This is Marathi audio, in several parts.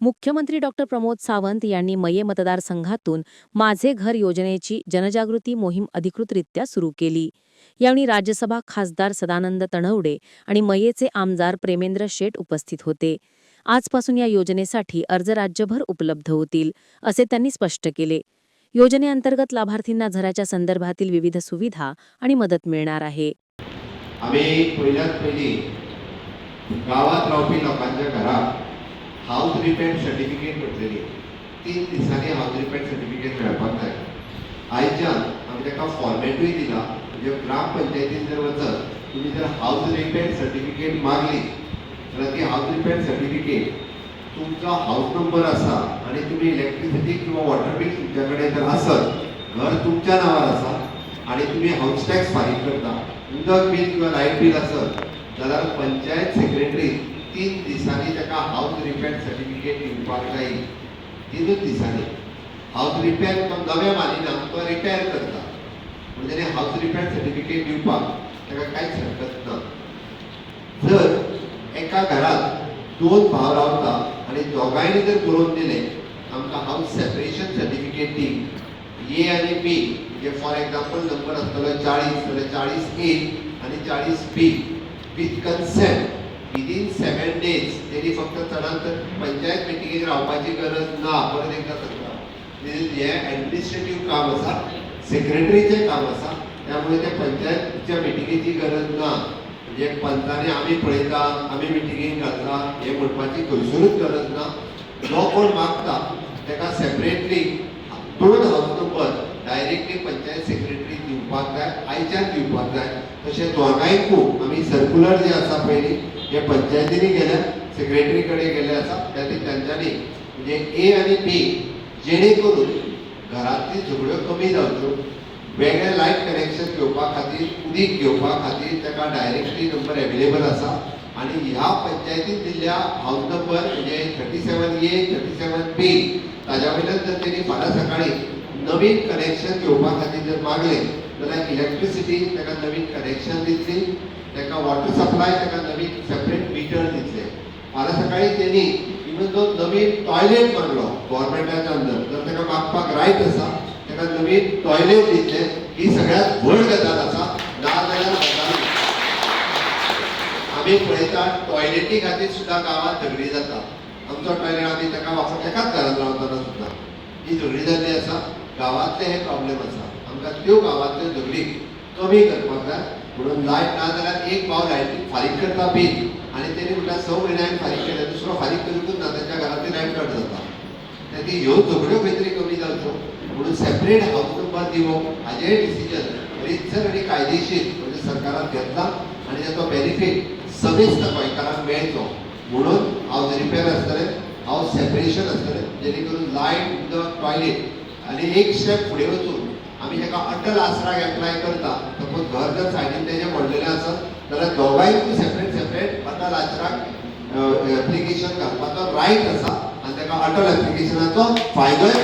मुख्यमंत्री डॉक्टर प्रमोद सावंत यांनी मये मतदारसंघातून माझे घर योजनेची जनजागृती मोहीम अधिकृतरित्या सुरू केली. यावेळी राज्यसभा खासदार सदानंद तणवडे आणि मयेचे आमदार प्रेमेंद्र शेट उपस्थित होते. आजपासून या योजनेसाठी अर्ज राज्यभर उपलब्ध होतील असे त्यांनी स्पष्ट केले. योजनेअंतर्गत लाभार्थींना झराच्या संदर्भातील विविध सुविधा आणि मदत मिळणार आहे. आम्ही पहिल्यात पहिली गावात रावपी लोकांच्या घरात हाऊस रिपेअर सर्टिफिकेट म्हटलेली तीन दिसांनी हाऊस रिपेअर सर्टिफिकेट मेळपाक जाय आयच्यान आमी ताका फॉर्मेटूय दिला. म्हणजे ग्रामपंचायतीन जर वचत तुम्ही जर हाऊस रिपेअर सर्टिफिकेट मागली जाल्यार ती हाऊस रिपेअर सर्टिफिकेट तुमचा हाऊस नंबर आसा आणि तुम्ही इलेक्ट्रिसिटी किंवा वॉटर बिल तुमच्या कडेन जर आसत घर तुमच्या नांवार असा आणि तुम्ही हाऊस टॅक्स फारीक करता उदक बील किंवा लायट बील आसत जाल्यार पंचायत सेक्रेटरी तीन दिसांनी ताका हाऊस रिपेअर सर्टिफिकेट दिवपाक जाय तिनूच दिसांनी हाऊस रिपेर तो नवे मानिना तो रिपेर करता. म्हणजे ताणें हाऊस रिपेअर सर्टिफिकेट दिवपाक ताका कांयच हरकत ना. जर एका घरांत दोन भाव रावता आणि दोगांयनी जर बरोवन दिले आमकां हाऊस सेपरेशन सर्टिफिकेट दी. ए आणि बी म्हणजे फॉर एक्झाम्पल नंबर आसतलो चाळीस जाल्यार चाळीस ए आणि चाळीस B with consent within seven days त्यांनी फक्त चडांत पंचायत मिटिंगेक रावपाची गरज ना परत एकदा सांगता हे ॲडमिनिस्ट्रेटिव्ह काम आसा सेक्रेटरीचें काम आसा त्यामुळे ते पंचायतच्या मिटिंगेची गरज ना. म्हणजे पंचाने आमी पळयता आमी मिटिंगेक घालता हे म्हणपाची खंयसरूच गरज ना. जो कोण मागता ताका सेपरेटली दोन house number directly panchayat secretary दिवपाक जाय आयच्यान दिवपाक जाय. तशें दोगांयकू आमी सर्क्युलर जे आसा पयली हे पंचायतीने गेल्या सेक्रेटरी कडेन गेले आसा त्या तांच्यांनी म्हणजे ए आनी बी जेणे करून घरांतली झगड्यो कमी जावच्यो वेगळे लायट कनेक्शन घेवपा खातीर उदीक घेवपा खातीर ताका डायरेक्टली नंबर एवेलेबल आसा आणि ह्या पंचायतीन दिल्ल्या हाऊस नंबर म्हणजे thirty seven A thirty seven B ताज्या वयल्यान जर त्यांनी फाल्यां सकाळी नवीन कनेक्शन घेवपा खातीर जर मागलें जाल्यार इलेक्ट्रिसिटी ताका नवीन कनेक्शन दितली ताका वॉटर सप्लाय ताका नवीन सेपरेट मिटर दितले फाल्यां सकाळी तेणी इवन जो नवीन टॉयलेट मागलो गोवोरमेंटाच्या अंदर जर ताका मागपाक रायट आसा ताका नवीन टॉयलेट दितले ही सगळ्यात व्हड गजाल आसा नाजाल्यार गजाल आमी पळयता टॉयलेटी खातीर सुद्दां गांवांत झगडी जाता आमचो टॉयलेट आमी ताका वापर एकाच घरांत रावतना सुद्दां ही झगडी जाल्ली आसा गांवांतले हे प्रॉब्लेम आसा तुमकां त्यो गांवांतल्यो झगडी कमी करपाक जाय म्हणून लायट ना जाल्यार एक भाव लायटी फारीक करता बील आनी तेणी म्हणटा स म्हयन्यान फारीक केल्या दुसरो फारीक करूंकच ना ताच्या घरांतली लायट कट जाता. त्या ती ह्यो झगड्यो खंय तरी कमी जावच्यो म्हणून सेपरेट हाऊस नंबर दिवप हाजेंय डिसिजन रितसर आनी कायदेशीर म्हणजे सरकारान घेतला आनी ताचो बेनिफीट समेस्त गोंयकारांक मेळचो. म्हणून हांव रिपेअर आसतलें हांव सेपरेशन आसतलें जेणे करून लायट उदक टॉयलेट आनी एक स्टेप फुडें वचून आमी ताका अटल आसराक एप्लाय करता. सपोज घर जर सायडीन तेजें पडलेलें आसत जाल्यार दोगांयकूय सेपरेट सेपरेट अटल आसराक एप्लिकेशन घालपाचो रायट आसा आनी ताका अटल एप्लिकेशनाचो फायदोय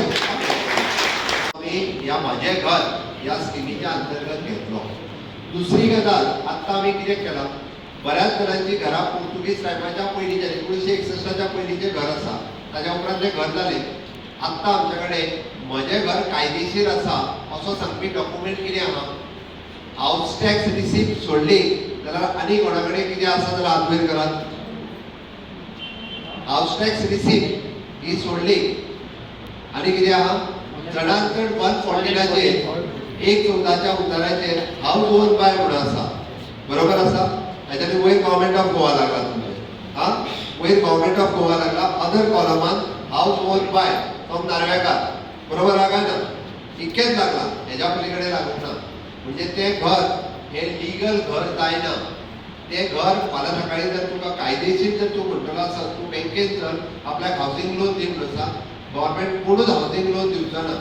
आमी ह्या म्हाजें घर ह्या स्किमीच्या अंतर्गत घेतलो. दुसरी गजाल आत्तां आमी कितें केलां. बऱ्याच जणांची घरां पोर्तुगीज टायमाच्या पयलींचे एकोणीशे एकसश्टाच्या पयलींचें घर आसा ताच्या उपरांत तें घर जालें आत्तां आमचे कडेन म्हजें घर कायदेशीर आसा असो सांगपी डॉक्युमेंट कितें आहा हाऊस टॅक्स रिसिप्ट सोडली जाल्यार आनी कोणा कडेन कितें आसा जाल्यार हात करात हाऊस टॅक्स रिसिप्ट ही सोडली. आनी कितें आहा? चडांत चड वन फोर्टीनाचेर एक चौदाच्या उताराचेर हाऊस ओन बाय म्हणून आसा बरोबर आसा हेच्यानी वयर गव्हर्मेंट ऑफ गोवा लागला तुमचे. हा? वयर गव्हर्मेंट ऑफ गोवा लागला. Other कॉलमान house own by from Narvekar बरोबर आहा इतकेच लागला. ह्याच्या पलीकडे लागूंक ना म्हणजे ते घर हे लिगल घर जायना. ते घर फाल्यां सकाळी जर तुका कायदेशीर जर तूं म्हणटलो आसा तूं बँकेत जर आपल्याक हावसिंग लोन दिवंक आसा गव्हर्मेंट कोणूच हावसिंग लोन दिवचो ना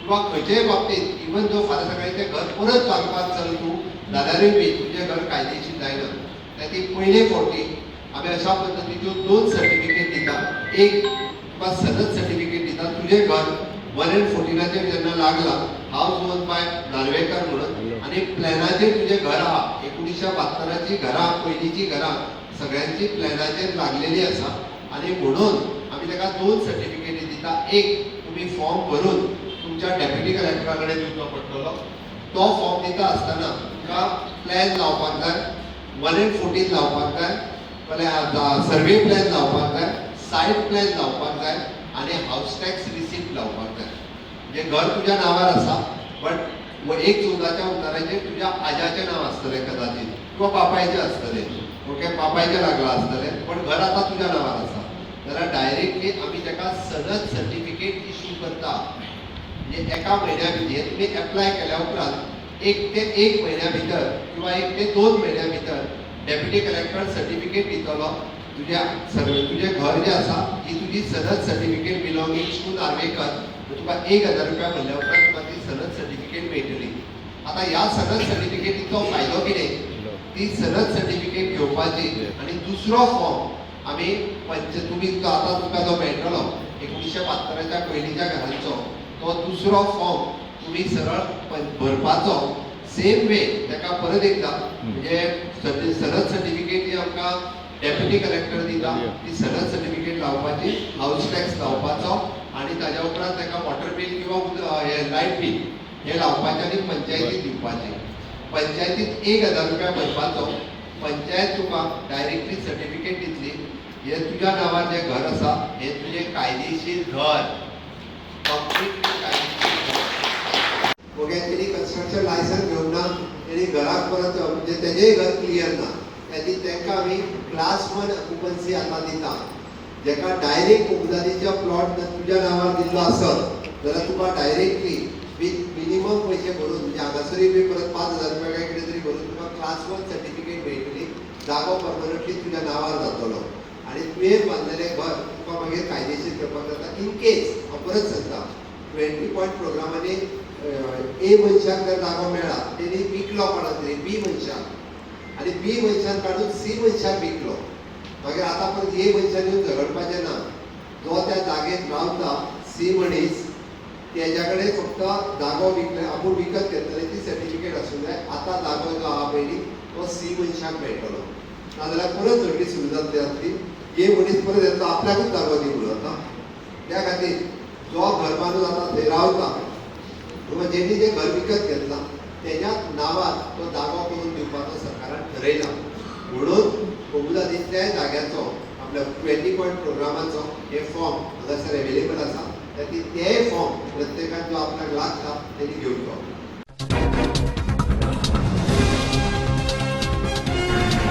किंवा खंयचेय बाबतींत इवन जो फाल्यां सकाळी तें घर परत बांदपाक चल तूं जाल्यारूय बी तुजें घर कायदेशीर जायना. त्या ती पयले फावटी आमी अशा पद्दतीच्यो दोन सर्टिफिकेट दिता. एक तुका सदत सर्टिफिकेट दिता तुजें घर. वन एंड फोर्टिनाचेर जेन्ना लागला हांव ओन बाय नार्वेकर म्हणून आनी प्लॅनाचेर तुजें घर आहा एकुणीशे बात्तराची घरां पयलींची घरां सगळ्यांची प्लॅनाचेर लागलेली आसा आनी म्हणून आमी आमी ताका दोन सर्टिफिकेटी दिता. एक तुमी फॉर्म भरून तुमच्या डेप्युटी कलेक्टरा कडेन दिवचो पडटलो तो फॉर्म दिता आसतना तुमकां प्लॅन लावपाक जाय वन एंड फोर्टीन लावपाक जाय जाल्यार सर्वे प्लॅन लावपाक जाय सायट प्लॅन लावपाक जाय आनी हाऊस टॅक्स रिसिप्ट लावपाक जाय म्हणजे घर तुज्या नावार आसा बट एक चौदाच्या उताराचेर तुज्या आज्याचें नांव आसतलें कदाचित. किंवा बापायचें आसतलें ओके बापायचें लागलां आसतलें पण घर आतां तुज्या नांवार आसा जाल्यार डायरेक्टली आमी ताका सदत सर्टिफिकेट इश्यू करता. म्हणजे एका म्हयन्या भितर तुमी एप्लाय केल्या उपरांत एक ते एक म्हयन्या भितर किंवा एक ते दोन म्हयन्या भितर डेप्युटी कलेक्टर सर्टिफिकेट दितलो तुज्या सर्वे तुजें घर जें आसा ही तुजी सनद सर्टिफिकेट बिलॉंगिंग टू नार्वेकर तुका एक हजार रुपया भरल्या उपरांत तुका ती सनद सर्टिफिकेट मेळटली आतां ह्या सनद सर्टिफिकेटीचो फायदो कितें ती सनद सर्टिफिकेट घेवपाची आनी दुसरो फॉर्म आमी पंच तुमी तो आतां तुका जो मेळटलो एकुणशे बात्तराच्या पयलींच्या घरांचो तो दुसरो फॉर्म तुमी सरळ भरपाचो. सेम वे ताका परत एकदा म्हणजे सनद सर्टिफिकेट जी आमकां डेप्युटी कलेक्टर दिता ती सनद सर्टिफिकेट लावपाची हाऊस टॅक्स लावपाचो आणि ताज्या उपरांत ताका वॉटर बील किंवा हे लायट बील हे लावपाचें आनी पंचायतीक दिवपाचें. पंचायतीत एक हजार रुपया भरपाचो. पंचायत तुका डायरेक्टली सर्टिफिकेट दितली. हे तुज्या नांवार जें घर आसा हें तुजें कायदेशीर घर. कंप्लीटली कायदेशीर घर. ओके तेणी कन्स्ट्रक्शन लायसन घेवंक ना तेणी घराक परत म्हणजे तेजेंय घर क्लियर ना. त्याची तांकां आमी क्लास वन ऑक्युपन्सी आतां दिता जेका डायरेक्ट उपजातीच्या प्लॉट जर तुज्या नांवार दिल्लो आसत जाल्यार तुका डायरेक्टली विथ मिनिमम पयशे भरून म्हणजे हांगासरूय बी परत पांच हजार रुपया काय कितें तरी भरून तुका क्लास वन सर्टिफिकेट मेळटली जागो परमनंटली तुज्या नांवार जातलो आनी तुवें बांदलेलें घर तुका मागीर कायदेशीर करपाक जाता इन केस हांव परत सांगता. ट्वेंटी पॉयंट प्रोग्रामांनी ए मनशाक जर जागो मेळ्ळा तेणी विकलो कोणा तरी बी मनशाक आनी बी मनशान काडून सी मनशाक विकलो. मागीर आतां परत ए मनशान येवन झगडपाचें ना जो त्या जागेत रावता सी मनीस तेज्या कडेन फक्त जागो विकले आपूण विकत घेतले ती सर्टिफिकेट आसूं जाय आतां जागो जो आहा पयलीं तो सी मनशाक मेळटलो नाजाल्यार परत सगळी सुरू जातली आसली ए मनीस परत येतलो आपल्याकूच जागो दी जाता त्या खातीर जो घर बांदून आतां थंय रावता किंवा जेणी जे घर विकत घेतला त्याच्या नावात तो जागो करून दिवपाचो सरकारान ठरयला म्हणून कोमुलादींतल्या जाग्याचो आपल्या ट्वेंटी पॉयंट प्रोग्रामाचो हे फॉर्म हांगासर अवेलेबल आसा त्यातील ते फॉर्म प्रत्येकान जो आपल्याक लागता तेणी घेवचो